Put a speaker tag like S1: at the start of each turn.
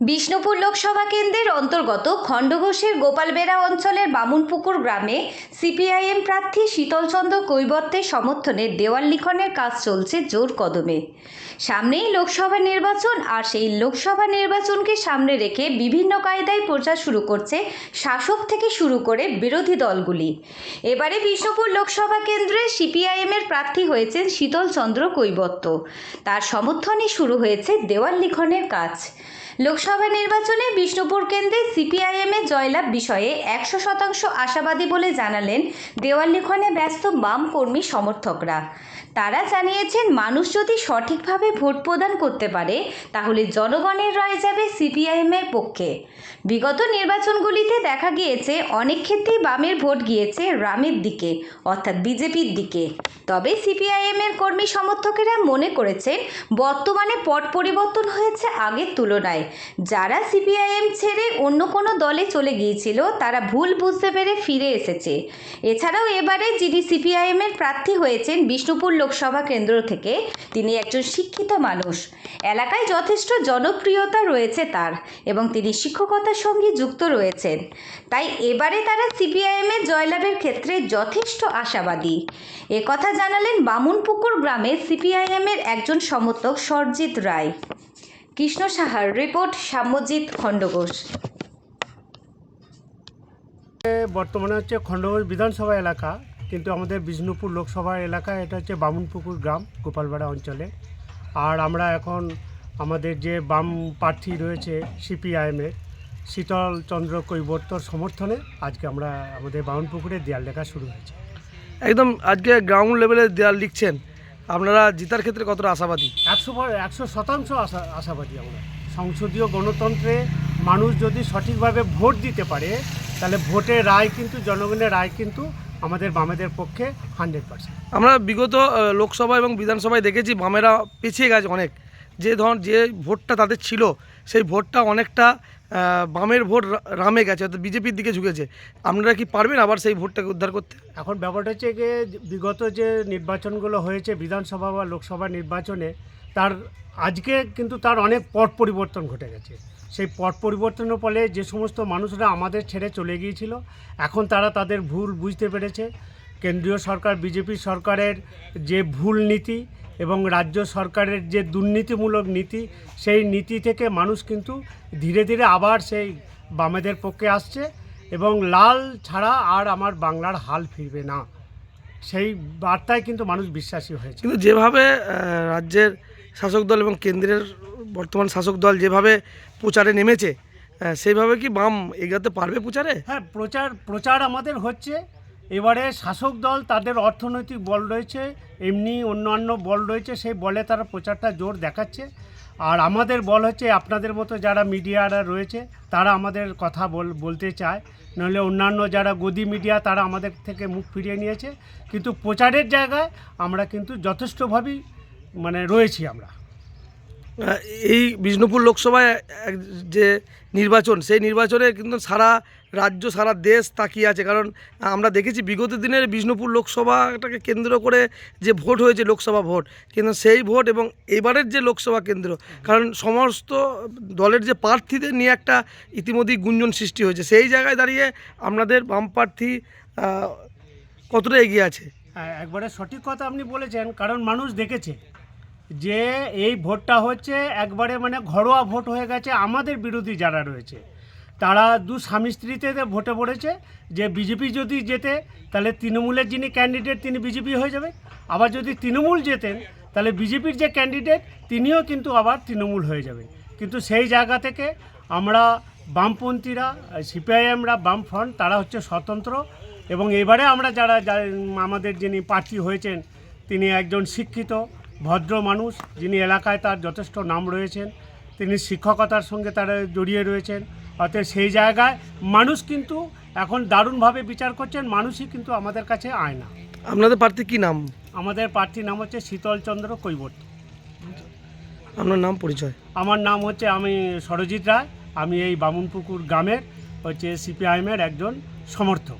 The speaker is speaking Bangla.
S1: বিষ্ণুপুর লোকসভা কেন্দ্রের অন্তর্গত খণ্ডঘোষের গোপালবেড়া অঞ্চলের বামুনপুকুর গ্রামে সিপিআইএম প্রার্থী শীতলচন্দ্র কৈবত্যের সমর্থনে দেওয়াল লিখনের কাজ চলছে জোর কদমে। সামনেই লোকসভা নির্বাচন আর সেই লোকসভা নির্বাচনকে সামনে রেখে বিভিন্ন কায়দায় প্রচার শুরু করছে শাসক থেকে শুরু করে বিরোধী দলগুলি। এবারে বিষ্ণুপুর লোকসভা কেন্দ্রে সিপিআইএমের প্রার্থী হয়েছেন শীতলচন্দ্র কৈবত্য তার সমর্থনে শুরু হয়েছে দেওয়াল লিখনের কাজ। লোকসভা নির্বাচনে বিষ্ণুপুর কেন্দ্রে সিপিআইএমের জয়লাভ বিষয়ে একশো শতাংশ আশাবাদী বলে জানালেন দেওয়াল লিখনে ব্যস্ত বাম কর্মী সমর্থকরা। তারা জানিয়েছেন, মানুষ যদি সঠিকভাবে ভোট প্রদান করতে পারে, তাহলে জনগণের রায় যাবে সিপিআইএমের পক্ষে। বিগত নির্বাচনগুলিতে দেখা গিয়েছে, অনেক ক্ষেত্রেই বামের ভোট গিয়েছে রামের দিকে, অর্থাৎ বিজেপির দিকে। তবে সিপিআইএমের কর্মী সমর্থকেরা মনে করেছেন, বর্তমানে পট পরিবর্তন হয়েছে আগের তুলনায়। যারা সিপিআইএম ছেড়ে অন্য কোনো দলে চলে গিয়েছিল, তারা ভুল বুঝতে পেরে ফিরে এসেছে। এছাড়াও এবারে যিনি সিপিআইএমের প্রার্থী হয়েছেন, বিষ্ণুপুর লোকসভা কেন্দ্র থেকে তিনি একজন শিক্ষিত মানুষ। এলাকায় যথেষ্ট জনপ্রিয়তা রয়েছে তার এবং তিনি শিক্ষকতার সঙ্গে যুক্ত রয়েছেন। তাই এবারে তারা সিপিআইএমের জয়লাভের ক্ষেত্রে যথেষ্ট আশাবাদী। একথা জানালেন বামুনপুকুর গ্রামে সিপিআইএমের একজন সমর্থক সরজিৎ রায়। কৃষ্ণ সাহার রিপোর্ট, সাম্যজিৎ খণ্ডঘোষ।
S2: বর্তমানে হচ্ছে খণ্ডঘোষ বিধানসভা এলাকা। কিন্তু আমাদের বিষ্ণুপুর লোকসভা এলাকা এটা হচ্ছে বামুনপুকুর গ্রাম গোপালপাড়া অঞ্চলে। আর আমরা এখন আমাদের যে বাম প্রার্থী রয়েছে সিপিআইএমের শীতল চন্দ্র কৈবর্তর সমর্থনে আজকে আমরা আমাদের বামুনপুকুরে দেয়াল লেখা শুরু হয়েছে।
S3: একদম আজকে গ্রাউন্ড লেভেলে দেওয়াল লিখছেন। আপনারা জিতার ক্ষেত্রে কতটা আশাবাদী?
S2: একশো একশো শতাংশ আশা আশাবাদী আমরা। সংসদীয় গণতন্ত্রে মানুষ যদি সঠিকভাবে ভোট দিতে পারে তাহলে ভোটের রায় কিন্তু জনগণের রায় কিন্তু আমাদের বামেদের পক্ষে হান্ড্রেড পার্সেন্ট।
S3: আমরা বিগত লোকসভা এবং বিধানসভায় দেখেছি বামেরা পিছিয়ে গেছে অনেক। যে ধর যে ভোটটা তাদের ছিল সেই ভোটটা অনেকটা বামের ভোট রামে গেছে অর্থাৎ বিজেপির দিকে ঝুঁকেছে। আপনারা কি পারবেন আবার সেই ভোটটাকে উদ্ধার করতে?
S2: এখন ব্যাপারটা হচ্ছে যে বিগত যে নির্বাচনগুলো হয়েছে বিধানসভা বা লোকসভা নির্বাচনে তার আজকে কিন্তু তার অনেক পট পরিবর্তন ঘটে গেছে। সেই পট পরিবর্তনের ফলে যে সমস্ত মানুষরা আমাদের ছেড়ে চলে গিয়েছিল, এখন তারা তাদের ভুল বুঝতে পেরেছে। কেন্দ্রীয় সরকার, বিজেপি সরকারের যে ভুল নীতি এবং রাজ্য সরকারের যে দুর্নীতিমূলক নীতি, সেই নীতি থেকে মানুষ কিন্তু ধীরে ধীরে আবার সেই বামেদের পক্ষে আসছে এবং লাল ছাড়া আর আমার বাংলার হাল ফিরবে না। সেই বার্তায় কিন্তু মানুষ বিশ্বাসী হয়েছে।
S3: কিন্তু যেভাবে রাজ্যের শাসক দল এবং কেন্দ্রের বর্তমান শাসক দল যেভাবে প্রচারে নেমেছে সেইভাবে কি বাম এগাতে পারবে প্রচারে?
S2: হ্যাঁ প্রচার প্রচার আমাদের হচ্ছে। এবারে শাসক দল তাদের অর্থনৈতিক বল রয়েছে, এমনি অন্যান্য বল রয়েছে, সেই বলে তারা প্রচারটা জোর দেখাচ্ছে। আর আমাদের বল হচ্ছে, আপনাদের মতো যারা মিডিয়ারা রয়েছে, তারা আমাদের কথা বল, বলতে চায়। নইলে অন্যান্য যারা গদি মিডিয়া, তারা আমাদের থেকে মুখ ফিরিয়ে নিয়েছে। কিন্তু প্রচারের জায়গায় আমরা কিন্তু যথেষ্টভাবেই মানে রয়েছি আমরা।
S3: এই বিষ্ণুপুর লোকসভায় যে নির্বাচন, সেই নির্বাচনে কিন্তু সারা রাজ্য, সারা দেশ তাকিয়ে আছে। কারণ আমরা দেখেছি বিগত দিনের বিষ্ণুপুর লোকসভাটাকে কেন্দ্র করে যে ভোট হয়েছে, লোকসভা ভোট, কিন্তু সেই ভোট এবং এবারের যে লোকসভা কেন্দ্র, কারণ সমস্ত দলের যে প্রার্থীদের নিয়ে একটা ইতিমধ্যেই গুঞ্জন সৃষ্টি হয়েছে। সেই জায়গায় দাঁড়িয়ে আপনাদের বাম প্রার্থী কতটা এগিয়ে আছে?
S2: হ্যাঁ একবারে সঠিক কথা আপনি বলেছেন, কারণ মানুষ দেখেছে। যে এই ভোটটা হচ্ছে একবারে মানে ঘরোয়া ভোট হয়ে গেছে আমাদের বিরোধী যারা রয়েছে। তারা দু স্বামী স্ত্রীতে ভোটে পড়েছে, যে বিজেপি যদি যেতে তাহলে তৃণমূলের যিনি ক্যান্ডিডেট তিনি বিজেপি হয়ে যাবে আবার যদি তৃণমূল যেতেন তাহলে বিজেপির যে ক্যান্ডিডেট তিনিও কিন্তু আবার তৃণমূল হয়ে যাবেন। কিন্তু সেই জায়গা থেকে আমরা বামপন্থীরা, সিপিআইএমরা বাম ফ্রন্ট তারা হচ্ছে স্বতন্ত্র। এবং এবারে আমরা যারা, আমাদের যিনি প্রার্থী হয়েছেন, তিনি একজন শিক্ষিত। ভদ্র মানুষ যিনি এলাকায় তার যথেষ্ট নাম রয়েছেন তিনি শিক্ষকতার সঙ্গে তারা জড়িয়ে রয়েছেন। অতএব সেই জায়গায় মানুষ কিন্তু এখন দারুণভাবে বিচার করছেন মানুষই কিন্তু আমাদের কাছে আয় না।
S3: আপনাদের প্রার্থী কী নাম?
S2: আমাদের প্রার্থীর নাম হচ্ছে শীতলচন্দ্র কৈবর্ত।
S3: আপনার নাম পরিচয়?
S2: আমার নাম হচ্ছে আমি সরজিৎ রায় আমি এই বামুনপুকুর গ্রামের হচ্ছে সিপিআইএমের একজন সমর্থক।